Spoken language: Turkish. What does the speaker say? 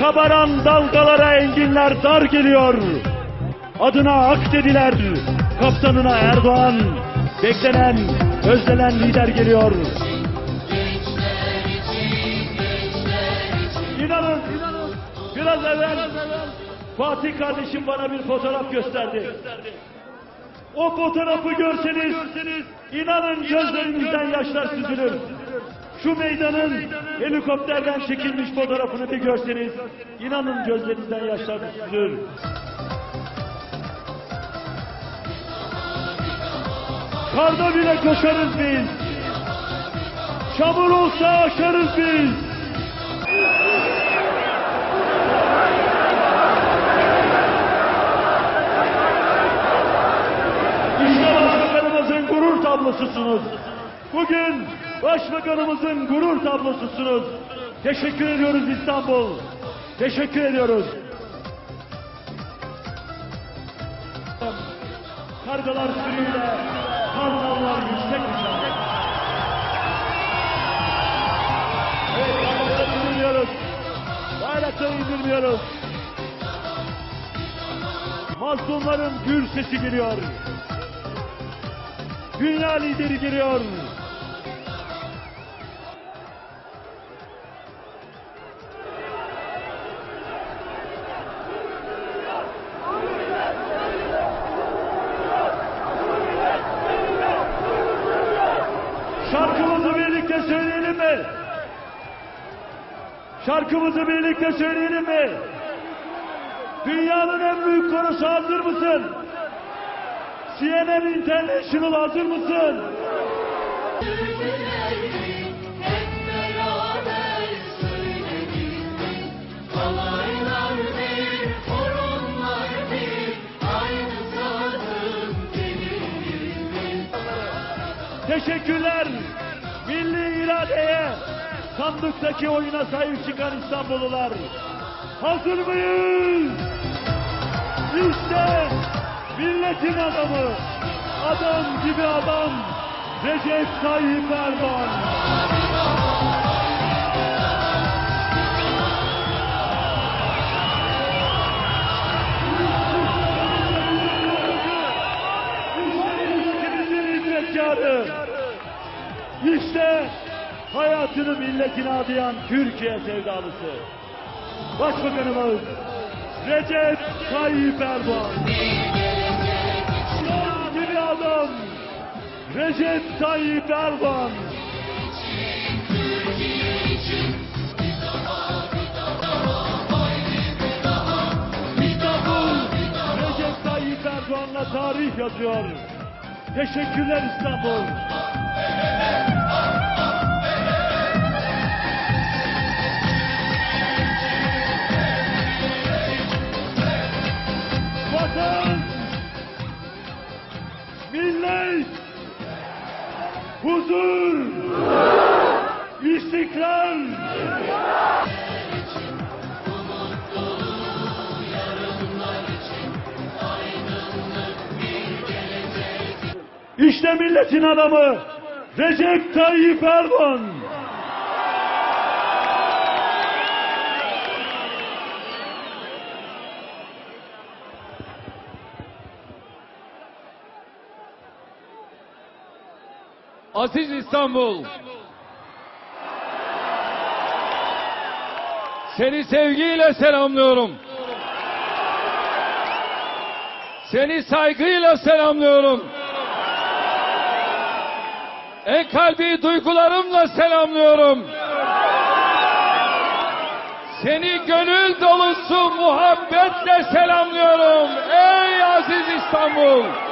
Kabaran dalgalara enginler dar geliyor. Adına ak dediler. Kaptanına Erdoğan. Beklenen, özlenen lider geliyor. İnanın, inanın. Biraz evvel Fatih kardeşim bana bir fotoğraf gösterdi. O fotoğrafı görseniz, inanın gözlerinizden yaşlar süzülür. Şu meydanın helikopterden çekilmiş fotoğrafını bir görseniz, inanın gözlerinizden yaşlar süzülür. Karda bile koşarız biz. Çamur olsa aşarız biz. Tablosusunuz. Bugün başbakanımızın gurur tablosusunuz. Teşekkür ediyoruz İstanbul. Teşekkür ediyoruz. Kargalar sürüyle, kartallar yüksek uçar. Evet, bayrakları indirmiyoruz. Bayrakları indirmiyoruz. Mazlumların gür sesi geliyor. Dünya lideri geliyor. Şarkımızı birlikte söyleyelim mi? Şarkımızı birlikte söyleyelim mi? Dünyanın en büyük konusu hazır mısın? CNN International hazır mısın? Teşekkürler. Milli iradeye, sandıktaki oyuna sahip çıkan İstanbullular. Hazır mıyız? İşte milletin adamı, adam gibi adam, Recep Tayyip Erdoğan. Hizmetkarı. İşte hayatını milletine adayan Türkiye sevdalısı. Başbakanımız Recep Tayyip Erdoğan. Gibi adam Recep Tayyip Erdoğan. Recep Tayyip Erdoğan'la tarih yazıyor. Teşekkürler İstanbul. Vatan, millet, huzur, istikrar. İşte milletin adamı Recep Tayyip Erdoğan. Aziz İstanbul. Seni sevgiyle selamlıyorum. Seni saygıyla selamlıyorum. En kalbi duygularımla selamlıyorum. Seni gönül dolusu muhabbetle selamlıyorum. Ey aziz İstanbul.